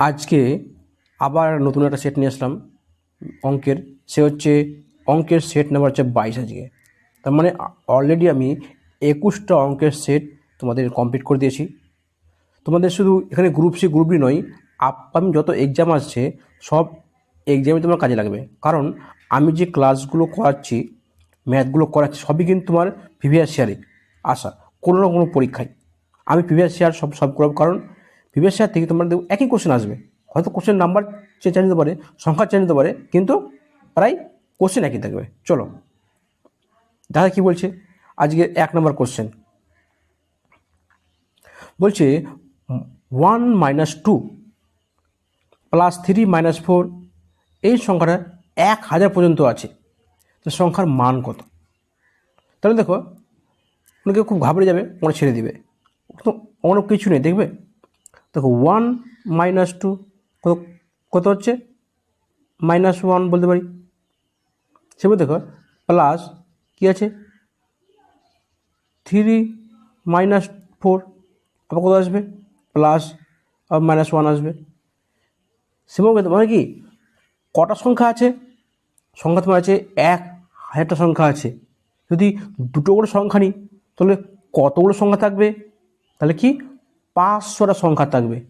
আজকে আবার নতুন একটা সেট নিয়ে আসলাম অঙ্কের। সে হচ্ছে অঙ্কের সেট নাম্বার হচ্ছে বাইশ আজকে। তার মানে অলরেডি আমি একুশটা অঙ্কের সেট তোমাদের কমপ্লিট করে দিয়েছি। তোমাদের শুধু এখানে গ্রুপ সি গ্রুপ ডি নয় আপকামিং যত এক্সাম আসছে, সব এক্সামে তোমার কাজে লাগবে। কারণ আমি যে ক্লাসগুলো করাচ্ছি ম্যাথগুলো করাচ্ছি, সবই কিন্তু তোমার প্রিভিয়াস শেয়ারে আসা, কোনো না কোনো পরীক্ষায়। আমি প্রিভিয়াস শেয়ার সব সব করব। কারণ প্রিভিয়াস শেয়ার থেকে তোমার দেখবে একই কোশ্চেন আসবে। হয়তো কোশ্চেন নাম্বার চেঞ্জ নিতে পারে, সংখ্যা চেঞ্জ নিতে পারে, কিন্তু প্রায় কোশ্চেন একই থাকবে। চলো দেখা কি বলছে? আজকে এক নম্বর কোশ্চেন বলছে one minus two plus three minus four এই সংখ্যাটা এক হাজার পর্যন্ত আছে। তো সংখ্যার মান কত? তাহলে দেখো, অনেকে খুব ঘাবড়ে যাবে মনে ছেড়ে দিবে। অনেক কিছু নেই, দেখবে? দেখো ওয়ান মাইনাস টু কত হচ্ছে? মাইনাস ওয়ান বলতে পারি। সেভাবে দেখো প্লাস কী আছে? থ্রি মাইনাস ফোর আবার কত আসবে? প্লাস আবার মাইনাস ওয়ান আসবে। সেভাবে মানে কি? কটা সংখ্যা আছে? সংখ্যা তোমার আছে এক, হাজারটা সংখ্যা আছে। যদি দুটো করে সংখ্যা নিই, তাহলে কতগুলো সংখ্যা থাকবে? তাহলে কি? পাঁচশোটা সংখ্যা থাকবে।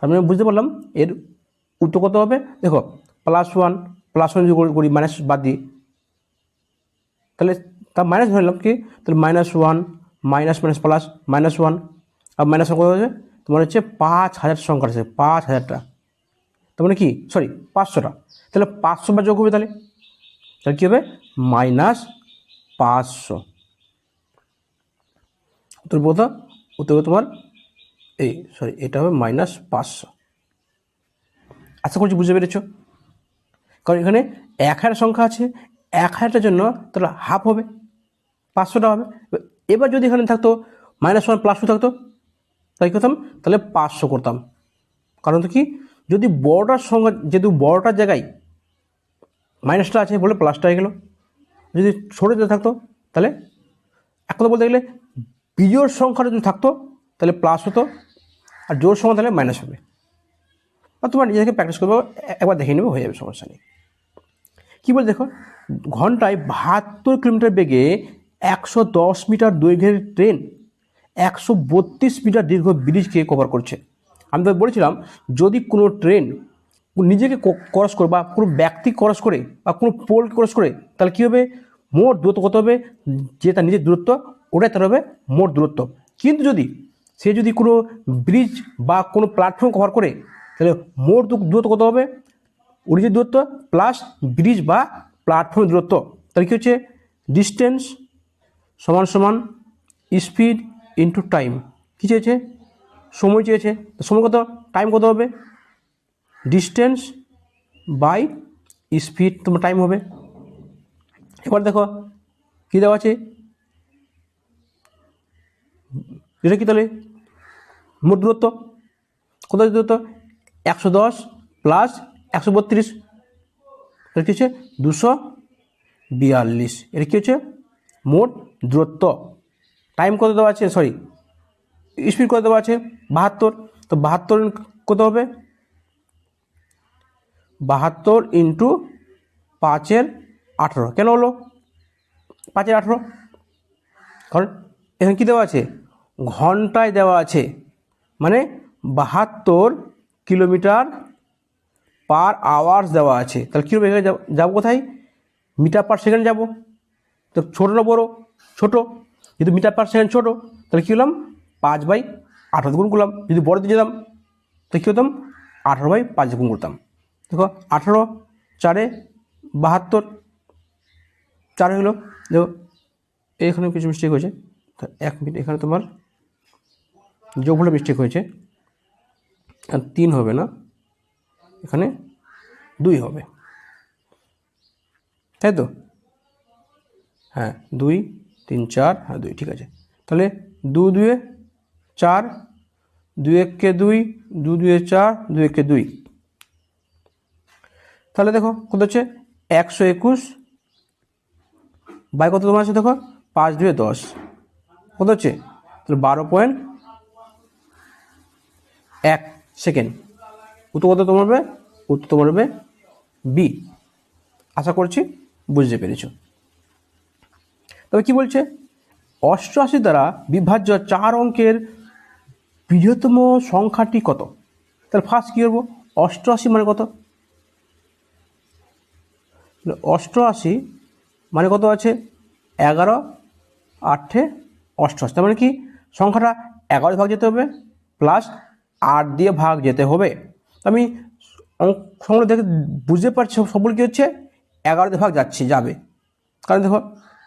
তার মানে বুঝতে পারলাম, এর উত্তর কত হবে? দেখো প্লাস ওয়ান প্লাস ওয়ান যদি করি- মাইনাস বাদ দিই তাহলে তার মাইনাস ধরে নিলাম কি? তাহলে minus one minus minus plus minus one আর মাইনাস কত হচ্ছে তোমার হচ্ছে পাঁচ হাজার সংখ্যা আছে পাঁচ হাজারটা তার মানে কি? সরি পাঁচশোটা। তাহলে পাঁচশো বা যোগ হবে তাহলে? তাহলে কী হবে? মাইনাস পাঁচশো। তোর বোধ উত্তর তোমার এই সরি এটা হবে মাইনাস পাঁচশো। আশা করছি বুঝতে পেরেছ? কারণ এখানে এক হাজার সংখ্যা আছে, এক হাজারটার জন্য তাহলে হাফ হবে, পাঁচশোটা হবে। এবার যদি এখানে থাকতো মাইনাস ওয়ান প্লাস টু থাকতো তাই করতাম? তাহলে পাঁচশো করতাম। কারণ তো কি? যদি বড়টার সংখ্যা, যেহেতু বড়টার জায়গায় মাইনাসটা আছে বলে প্লাসটা হয়ে গেল, যদি ছোটো থাকতো, তাহলে এক কথা বলতে গেলে বিজোড় সংখ্যাটা যদি থাকতো, তাহলে প্লাস হতো আর জোর সংখ্যা তাহলে মাইনাস হবে। আর তোমার নিজেকে প্র্যাকটিস করব, একবার দেখে নেবে, হয়ে যাবে, সমস্যা নেই। কী বলে দেখো? ঘন্টায় বাহাত্তর কিলোমিটার বেগে একশো দশ মিটার দৈর্ঘ্যের ট্রেন একশো বত্রিশ মিটার দীর্ঘ ব্রিজকে কভার করছে। আমি তো বলেছিলাম, যদি কোনো ট্রেন নিজেকে ক্রস করে বা কোনো ব্যক্তি ক্রস করে বা কোনো পোল ক্রস করে, তাহলে কী হবে? মোট দূরত্ব কত হবে? যে তার নিজের দূরত্ব ওটাই তার হবে মোট দূরত্ব। কিন্তু যদি সে যদি কোনো ব্রিজ বা কোনো প্ল্যাটফর্ম কভার করে, তাহলে মোট দূরত্ব কত হবে? অরিজিন দূরত্ব প্লাস ব্রিজ বা প্ল্যাটফর্ম দূরত্ব। তাহলে কী হচ্ছে? ডিস্টেন্স সমান সমান স্পিড ইন্টু টাইম কী চেয়েছে? সময় চেয়েছে। তো সময় কত? টাইম কত হবে? ডিস্টেন্স বাই স্পিড তোমার টাইম হবে। এবার দেখো, কী দেওয়া আছে? এটা কি তাহলে? মোট দূরত্ব? কত দূরত্ব? একশো দশ প্লাস একশো বত্রিশ। এটা কী হচ্ছে? দুশো বিয়াল্লিশ। এটা কী হচ্ছে? মোট দূরত্ব। টাইম কত দেওয়া আছে? সরি স্পিড কত দেওয়া আছে? বাহাত্তর। তো বাহাত্তর কত হবে? বাহাত্তর ইন্টু পাঁচের আঠেরো। কেন হলো? পাঁচের আঠেরো? কারণ এখানে কী দেওয়া আছে? ঘন্টায় দেওয়া আছে। মানে বাহাত্তর কিলোমিটার পার আওয়ার্স দেওয়া আছে। তাহলে কীভাবে এখানে যাব- কোথায়? মিটার পার সেকেন্ড যাব। তো ছোটো না বড়ো? ছোটো। যদি মিটার পার সেকেন্ড ছোটো, তাহলে কী হলাম? পাঁচ বাই আঠারো গুণ করলাম। যদি বড় দিয়ে যেতাম তো কী হতাম? আঠারো বাই পাঁচ গুণ করতাম। দেখো, আঠারো চারে বাহাত্তর। চার হলো। দেখো এখানে কিছু মিস্টেক হয়েছে। এক মিনিট এখানে তোমার যোগ ভুলে মিস্টেক হয়েছে, আর তিন হবে না, এখানে দুই হবে। তাই তো? হ্যাঁ দুই, তিন, চার হ্যাঁ দুই, ঠিক আছে। তাহলে দু দুয়ে চার, দুই এককে দুই, দু দুয়ে চার, দুই এককে দুই। তাহলে দেখো কত হচ্ছে? একশো একুশ বাই কত তোমার আছে দেখো? পাঁচ দুয়ে দশ। কত হচ্ছে? তাহলে বারো পয়েন্ট এক সেকেন্ড। উত্তর কত তোমার হবে? উত্তর তোমার হবে বি আশা করছি বুঝতে পেরেছ। তবে কি বলছে? অষ্টআশি দ্বারা বিভাজ্য চার অঙ্কের বৃহত্তম সংখ্যাটি কত? তাহলে ফার্স্ট কী করব? অষ্টআশি মানে কত? অষ্টআশি মানে কত আছে? এগারো আটে অষ্টআশি। তার মানে কি? সংখ্যাটা এগারো ভাগ যেতে হবে প্লাস আট দিয়ে ভাগ যেতে হবে। আমি সংখ্যাগুলো দেখে বুঝতে পারছি সবগুলো কী হচ্ছে? এগারোতে ভাগ যাচ্ছে, যাবে। কারণ দেখো,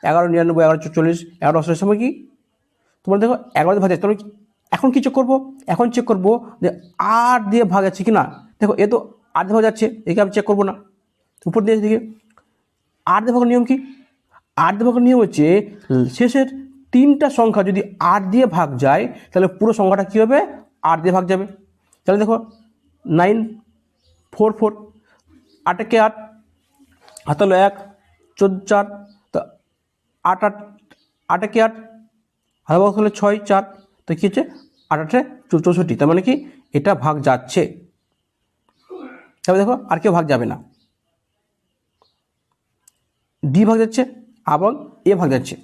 এগারো, নিরানব্বই, এগারো চল্লিশ এগারো অষ্টআশি সময় কি? তোমার দেখো এগারোতে ভাগ যাচ্ছে এখন কি চেক করব? এখন চেক করব যে আট দিয়ে ভাগ যাচ্ছে কি না দেখো, এ তো আট দিয়ে ভাগ যাচ্ছে, একে আমি চেক করব না। উপর দিয়ে দিকে আট দিয়ে ভাগের নিয়ম কি? আট দিয়ে ভাগের নিয়ম হচ্ছে, শেষের তিনটা সংখ্যা যদি আট দিয়ে ভাগ যায়, তাহলে পুরো সংখ্যাটা কী হবে? আট দিয়ে ভাগ যাবে। তাহলে দেখো নাইন ফোর ফোর আটকে আট হাত হলো এক, চোদ্দ, চার, তো আট আট আটকে আট হাত ভাগ হলো ছয়, চার, তো কী হচ্ছে? আট আটে চৌষট্টি, তার মানে কি? এটা ভাগ যাচ্ছে। তবে দেখো, আর কেউ ভাগ যাবে না। ডি ভাগ যাচ্ছে এবং এ ভাগ যাচ্ছে।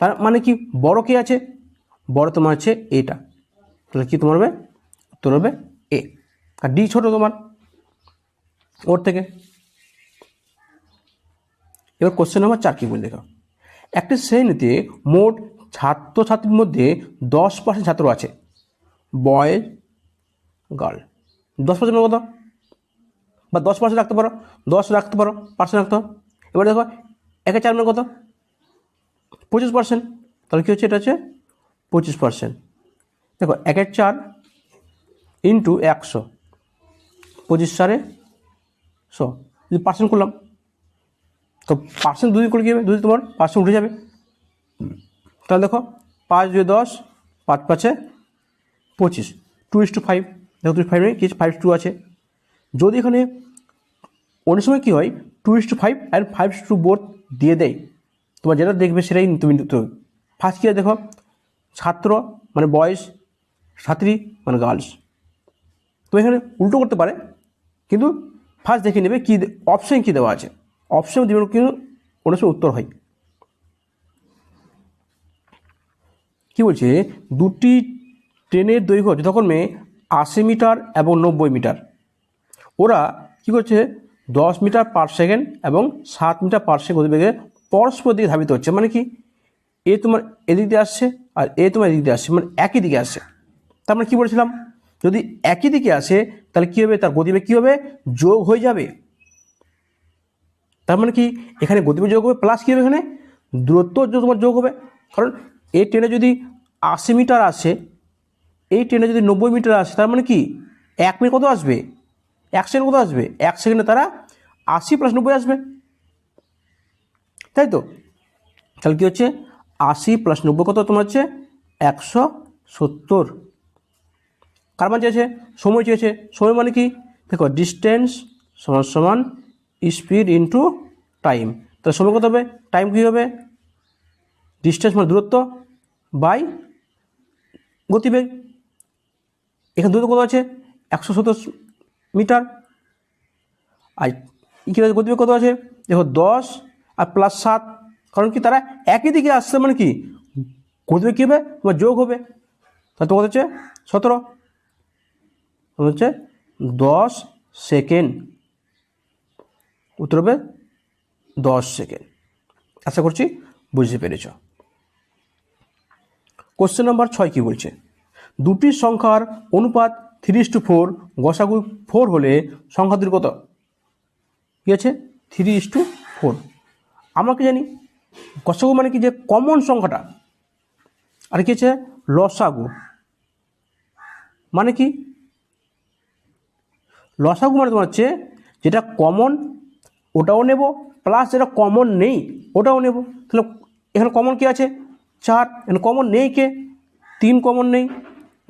তার মানে কি? বড় কে আছে? বড় তোমার আছে এটা তাহলে কি তোমার হবে? তোর হবে এ আর ডি ছোট তোমার। ওর থেকে। এবার কোশ্চেন নাম্বার চার কি বলে দেখো একটি শ্রেণীতে মোট ছাত্রছাত্রীর মধ্যে দশ পার্সেন্ট ছাত্র আছে। বয়েজ গার্ল দশ পার্সেন্ট কত? বা দশ পার্সেন্ট রাখতে পারো। দশ রাখতে পারো পার্সেন্ট রাখতে পারো। এবার দেখো, একে চার মানে কত? পঁচিশ পার্সেন্ট তাহলে কী হচ্ছে? এটা হচ্ছে পঁচিশ পার্সেন্ট দেখো একের চার ইন্টু একশো। পঁচিশ চারে শো যদি পার্সেন্ট করলাম, তো পার্সেন্ট দুই করে কী হবে? দুই তোমার পার্সেন্ট উঠে যাবে। তাহলে দেখো, পাঁচ দুই দশ, পাঁচ পাঁচে পঁচিশ। টু ইস টু ফাইভ দেখো টু ফাইভ নেই কি ফাইভ টু আছে। যদি এখানে অনেক সময় কী হয় two is to five and five to board দিয়ে দেয়, তোমার যেটা দেখবে সেটাই তুমি ফার্স্ট কী দেখো, ছাত্র মানে বয়েস ছাত্রী মানে গার্লস। তো এখানে উল্টো করতে পারে, কিন্তু ফার্স্ট দেখে নেবে কী অপশান কী দেওয়া আছে। অপশান দেবে কিন্তু সময় উত্তর হয়। কি বলছে? দুটি ট্রেনের দৈর্ঘ্য যথাক্রমে আশি মিটার এবং নব্বই মিটার। ওরা কী করছে? দশ মিটার পার সেকেন্ড এবং সাত মিটার পার সেকেন্ড গতিবেগে পরস্পর দিকে ধাবিত হচ্ছে। মানে কি? এ তোমার এদিক দিয়ে আসছে আর এ তোমার এদিক দিয়ে আসছে। মানে একই দিকে আসছে। তার মানে কী বলেছিলাম? যদি একই দিকে আসে, তাহলে কী হবে? তার গতিবেগ কী হবে? যোগ হয়ে যাবে। তার মানে কি? এখানে গতিবেগ যোগ হবে প্লাস কী হবে এখানে? দূরত্ব তোমার যোগ হবে। কারণ এই ট্রেনে যদি আশি মিটার আসে, এই ট্রেনে যদি নব্বই মিটার আসে, তার মানে কি? এক মিনিট কত আসবে? এক সেকেন্ড কত আসবে? এক সেকেন্ডে তারা আশি প্লাস নব্বই আসবে। তাই তো? তাহলে কী হচ্ছে? আশি প্লাস নব্বই কত তোমার হচ্ছে? একশো সত্তর। কার মান চেয়েছে? সময় চেয়েছে। সময় মানে কি? দেখো ডিস্টেন্স সমান সমান স্পিড ইন্টু টাইম তাহলে সময় কত হবে? টাইম কী হবে? ডিস্টেন্স মানে দূরত্ব বাই গতিবেগ। এখানে দূরত্ব কত আছে? একশো সত্তর মিটার। আর আছে? গতিবেগ কত আছে? দেখো, দশ আর প্লাস সাত। কারণ কি? তারা একই দিকে আসছে মানে কি? গতিবেগ কী হবে? তোমার যোগ হবে। তাহলে তো কত হচ্ছে? সতেরো। হচ্ছে দশ সেকেন্ড। উত্তর হবে দশ সেকেন্ড। আশা করছি বুঝতে পেরেছ। কোশ্চেন নাম্বার ছয় কী বলছে? দুটি সংখ্যার অনুপাত থ্রি টু ফোর গসাগু ফোর হলে সংখ্যা দুটি কত? কী আছে? থ্রি ইস টু ফোর আমরা কি জানি? গসাগু মানে কি যে কমন সংখ্যাটা? আর কি আছে? লসাগু। মানে কি? লসাগু মানে তোমার হচ্ছে যেটা কমন ওটাও নেব প্লাস যেটা কমন নেই, ওটাও নেব। তাহলে এখানে কমন কি আছে? চার। এখানে কমন নেই কে? তিন কমন নেই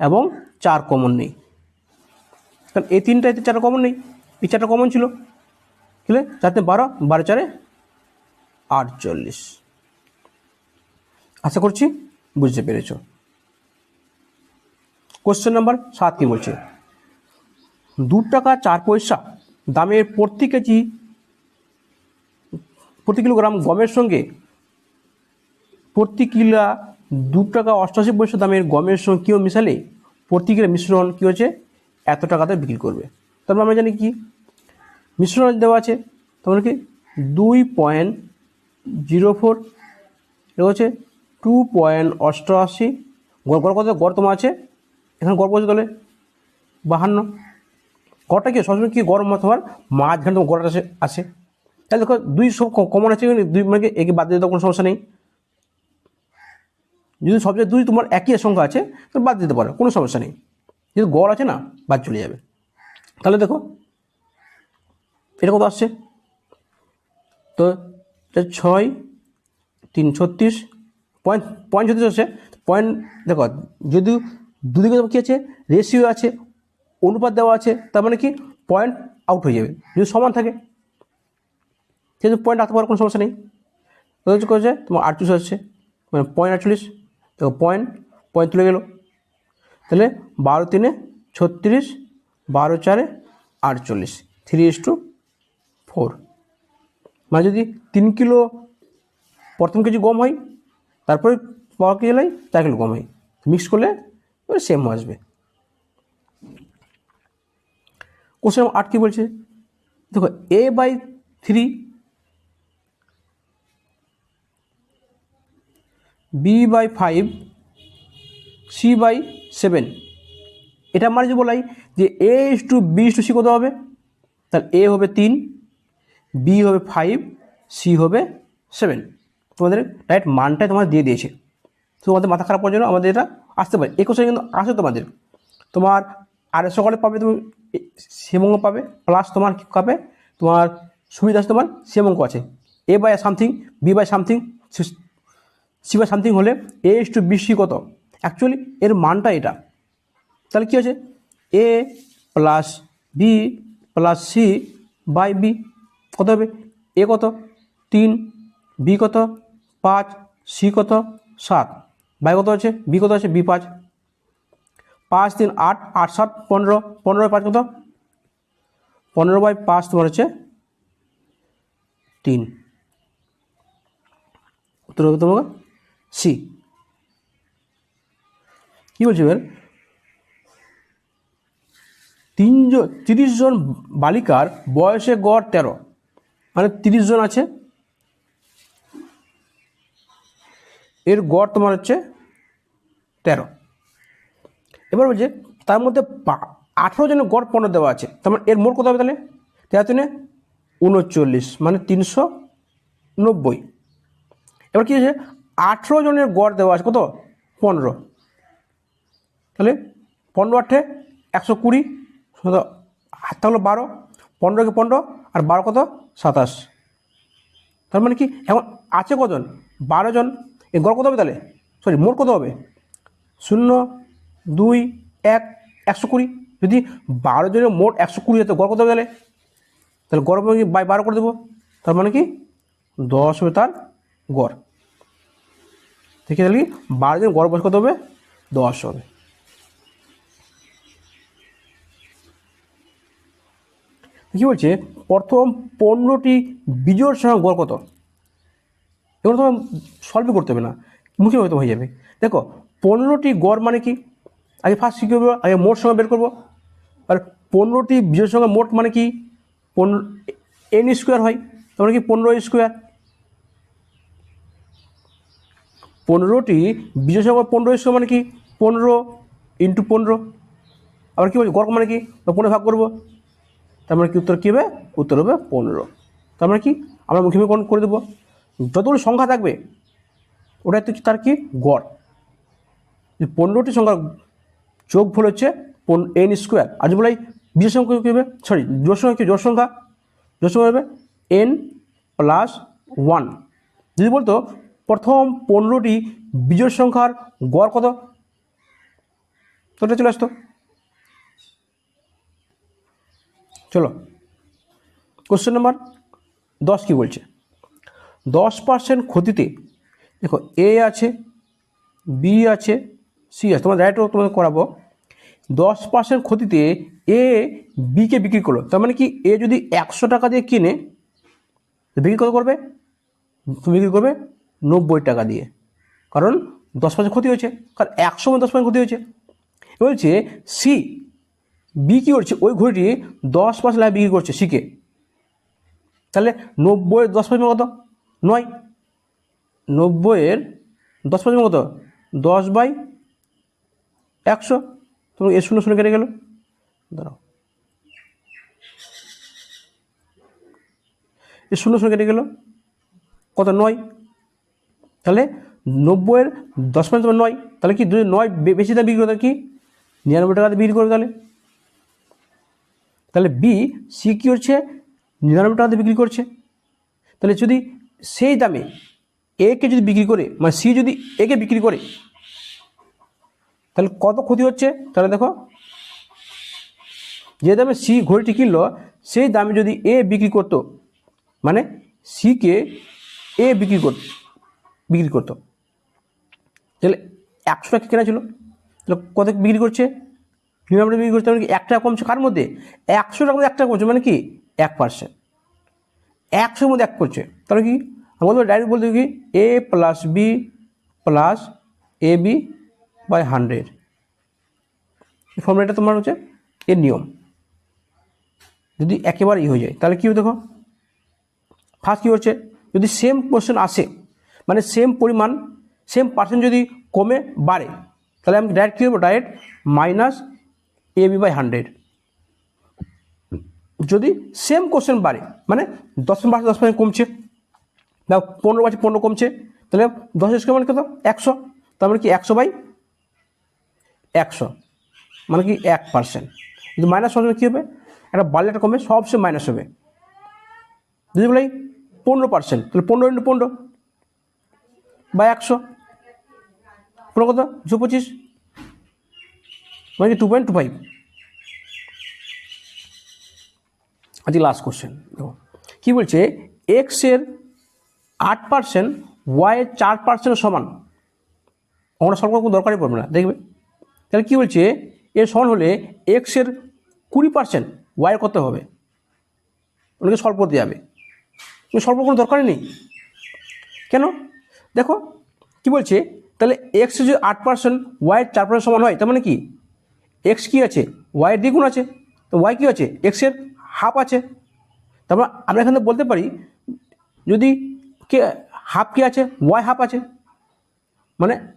এবং চার কমন নেই। কারণ এই তিনটা এতে চারটা কমন নেই। এই চারটা কমন ছিল। বুঝলে চারটে বারো বারো চারে আটচল্লিশ। আশা করছি বুঝতে পেরেছ। কোশ্চেন নাম্বার সাত কী বলছে? দু টাকা চার পয়সা দামের প্রতি কেজি, প্রতি কিলোগ্রাম গমের সঙ্গে প্রতি কিলা দু টাকা অষ্টাশি পয়সা দামের গমের সঙ্গে কেউ মিশালে প্রতি কিলো মিশ্রণ কী হচ্ছে এত টাকাতে বিক্রি করবে। তারপর আমরা জানি কি? মিশ্রণ দেওয়া আছে তোমার কি? দুই পয়েন্ট জিরো ফোর হচ্ছে টু পয়েন্ট অষ্টআশি গড় কত? গড় তোমার আছে? এখানে গড় বলছে তাহলে? বাহান্ন। গড়টা কি সবসময় কি গড় তোমার মাঝখানে তোমার গড়টা আসে তাহলে দেখো, দুই সব কমন আছে দুই মানে একে বাদ দিয়ে কোনো সমস্যা নেই। যদি সবচেয়ে দুই তোমার একই সংখ্যা আছে, তো বাদ দিতে পারো, কোনো সমস্যা নেই। যদি গড় আছে না, বাদ চলে যাবে। তাহলে দেখো, এটা কত আসছে? তো ছয়, তিন, ছত্রিশ, পয়েন্ট পয়েন্ট ছত্রিশ আছে পয়েন্ট দেখো যদি দুদিকে কী আছে রেশিও আছে অনুপাত দেওয়া আছে, তার মানে কি? পয়েন্ট আউট হয়ে যাবে। যদি সমান থাকে কিন্তু পয়েন্ট রাখতে পারো কোনো সমস্যা নেই। তো হচ্ছে করেছে তোমার আটচল্লিশ হচ্ছে মানে পয়েন্ট আটচল্লিশ দেখো পয়েন্ট পয়েন্ট তুলে গেল। তাহলে বারো তিনে ছত্রিশ, বারো চারে আটচল্লিশ থ্রি ইস টু ফোর মানে যদি তিন কিলো প্রথম কেজি গম হয়, তারপরে পাওয়া কেজি লাই, চার কিলো গম হয়। মিক্স করলে সেম আসবে। কোশ্চেন আট কী বলছে? দেখো A by three B by five C by seven এটা আমার যে বলাই যে A is to B is to C কত হবে? তাহলে এ হবে তিন বি হবে ফাইভ সি হবে সেভেন তোমাদের রাইট মানটাই তোমার দিয়ে দিয়েছে। তো তোমাদের মাথা খারাপ করার জন্য আমাদের এটা আসতে পারে। এই কোশ্চেন কিন্তু আসে তোমাদের। তোমার এস সকালে পাবে তুমি সেম পাবে প্লাস তোমার কী পাবে? তোমার সুবিধা আছে তোমার সেম আছে। A by something B by something C by something হলে A is to B C কত? অ্যাকচুয়ালি এর মানটা এটা। তাহলে কী আছে A plus B plus C by B কত হবে? এ কত? তিন। বি কত? পাঁচ। সি কত? সাত। বাই কত আছে বি কত আছে বি পাঁচ। পাঁচ তিন আট আট সাত, পনেরো পনেরো পাঁচ কত? পনেরো বাই পাঁচ তোমার হচ্ছে তিন। উত্তর হবে তোমাকে সি। কী বলছি এবার? তিনজন তিরিশ জন বালিকার বয়সে গড় তেরো। মানে তিরিশ জন আছে। এর গড় তোমার হচ্ছে তেরো। এবার বলছে, তার মধ্যে আঠেরো জনের গড় পনেরো দেওয়া আছে। তার মানে এর মোট কত হবে তাহলে? তেরো তিনে উনচল্লিশ মানে তিনশো নব্বই। এবার কী হয়েছে? আঠেরো জনের গড় দেওয়া আছে, কত? পনেরো। তাহলে পনেরো আঠে একশো কুড়ি হাতটা হলো বারো, পনেরোকে পনেরো, আর বারো কত? সাতাশ। তার মানে কি, এখন আছে কজন? বারো জন। এ গড় কত হবে তাহলে? সরি, মোট কত হবে? শূন্য দুই, এক, একশো কুড়ি। যদি বারো জনের মোট একশো কুড়ি হতো গড় কত হবে তাহলে? গড় কি বাই বারো করে দেবো। তার মানে কি? দশ হবে তার গড়। ঠিক আছে, তাহলে কি? বারো জন গড় বয়স কত হবে? দশ হবে। কী বলছে? প্রথম পনেরোটি বিজোড় সংখ্যা গড় কত? এগুলো তোমার সলভই করতে হবে না। মুখে হয়তো হয়ে যাবে। দেখো পনেরোটি গড় মানে কি? আগে ফার্স্ট কী করব? আগে মোট সংখ্যা বের করব। আর পনেরোটি বিজোড় সংখ্যা মোট মানে কি? পনেরো এন স্কোয়ার হয়। তারপরে কি পনেরো স্কোয়ার পনেরোটি বিজয় সংখ্যা পনেরো স্কোয়ার মানে কি? পনেরো ইন্টু পনেরো। আবার কী বলছি? গড় মানে কি? পনেরো ভাগ করব। তার মানে কি উত্তর কী হবে? উত্তর হবে পনেরো। তার মানে কি? আমরা মুখে মুখে করে দেবো। যতগুলো সংখ্যা থাকবে ওটা হচ্ছে তার কি? গড়। পনেরোটি সংখ্যা যোগফল হচ্ছে এন স্কোয়ার আর যদি বলাই বিজয় সংখ্যা কী হবে সরি জোর সংখ্যা কী? জোর সংখ্যা? জোর সংখ্যা হবে এন প্লাস ওয়ান যদি বলতো, প্রথম পনেরোটি বিজয় সংখ্যার গড় কত? তোটা চলে আসতো? চলো কোশ্চেন নাম্বার দশ কী বলছে? দশ পার্সেন্ট ক্ষতিতে, দেখো এ আছে বি আছে সি আছে। তোমার রাইটও তোমাদের করাবো। দশ পার্সেন্ট ক্ষতিতে এ বিকে বিক্রি করল। তার মানে কি এ যদি একশো টাকা দিয়ে কিনে বিক্রি কত করবে? তুমি বিক্রি করবে নব্বই টাকা দিয়ে। কারণ দশ পার্সেন্ট ক্ষতি হয়েছে, কারণ একশো দশ পার্সেন্ট ক্ষতি হয়েছে। বলছে সি বি কী করছে? ওই ঘড়িটি দশ পার্সেন্ট লাভে বিক্রি করছে সিকে তাহলে নব্বইয়ের দশ পার্সেন্ট কত? নয়। নব্বইয়ের দশ পার্সেন্ট কত? দশ বাই একশো। তুমি এ শূন্য শূন্য কেটে গেল? দাঁড়াও। এ শূন্য শূন্য কেটে গেল? কত? নয়। তাহলে নব্বইয়ের দশ পার্সেন্ট তোমার নয়। তাহলে কি যদি নয় বেশি দাম বিক্রি করতে কি? নিরানব্বই টাকাতে বিক্রি করবে তাহলে। তাহলে বি, সি কী করছে? নিরানব্বই টাকাতে বিক্রি করছে। তাহলে যদি সেই দামে একে যদি বিক্রি করে মানে সি যদি একে বিক্রি করে তাহলে কত ক্ষতি হচ্ছে? তাহলে দেখো, যে দামে সি ঘড়িটি কিনলো, সেই দামে যদি এ বিক্রি করতো মানে সিকে এ বিক্রি কর, বিক্রি করতো। তাহলে একশো টাকা কেনা ছিল। তাহলে কত বিক্রি করছে? নিরানব্বই বিক্রি করছে মানে কি এক টাকা কমছে? কার মধ্যে? একশো টাকার মধ্যে এক টাকা কমছে মানে কি? এক পার্সেন্ট একশোর মধ্যে এক করছে। তাহলে কি? আমি বলব ডাইরেক্ট বলতে কি? A plus B plus A B by hundred এই ফর্মুলাটা তোমার হচ্ছে এর নিয়ম। যদি একেবারেই হয়ে যায়, তাহলে কী দেখো? ফার্স্ট কী হচ্ছে? যদি সেম কোশ্চেন আসে মানে সেম পরিমাণ সেম পার্সেন্ট যদি কমে, বাড়ে, তাহলে আমি ডাইরেক্ট কী করব? Direct minus A B by hundred যদি সেম কোশ্চেন বাড়ে মানে দশ পার্সেন্ট দশ পার্সেন্ট কমছে না পনেরো পার্সেন্ট পনেরো কমছে, তাহলে দশ স্কোয়ার মানে কত? একশো। তার মানে কি একশো বাই একশো। মানে কি এক পার্সেন্ট কিন্তু মাইনাস পার্সেন্ট কী হবে? একটা বাড়লে একটা কমে সবসময় মাইনাস হবে। যদি বলি পনেরো পার্সেন্ট তাহলে পনেরো ইন্টু পনেরো বা একশো। পনেরো কত দুশো পঁচিশ। মানে কি টু পয়েন্ট টু ফাইভ আজকে লাস্ট কোশ্চেন দেখো। কী বলছে? এক্সের আট পার্সেন্ট ওয়াইয়ের চার পার্সেন্ট সমান। আমরা সলভ করার কোনো দরকারই পড়বে না, দেখবে? তাহলে কী বলছে? এর সমান হলে এক্সের কুড়ি পার্সেন্ট ওয়াই কত হবে? ওনাকে সলভ করতে যাবে। করার কোনো দরকারই নেই। কেন? দেখো, কি বলছে? তাহলে এক্স যদি আট পার্সেন্ট ওয়াইয়ের চার পার্সেন্ট সমান হয়, তার মানে কি? এক্স কী আছে? ওয়াইয়ের দ্বিগুণ আছে। তো ওয়াই কী আছে? এক্সের হাফ আছে। তারপর আমরা এখানে বলতে পারি, যদি কে হাফ কী আছে? ওয়াই হাফ আছে। মানে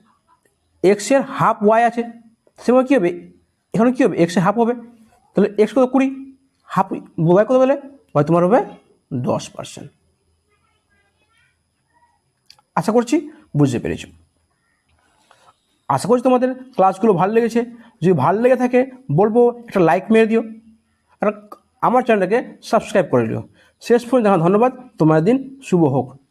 এক্সের হাফ ওয়াই আছে। সেভাবে কী হবে? এখানে কী হবে? এক্সের হাফ হবে। তাহলে এক্স কত? কুড়ি। হাফ ওয়াই কত বলে ওয়াই তোমার হবে দশ পার্সেন্ট আশা করছি বুঝতে পেরেছ। আশা করছি তোমাদের ক্লাসগুলো ভালো লেগেছে। যদি ভালো লেগে থাকে, বলব একটা লাইক মেরে দিও। আর আমার চ্যানেলটাকে সাবস্ক্রাইব করে দিও। শেষ পর্যন্ত ধন্যবাদ। তোমার দিন শুভ হোক।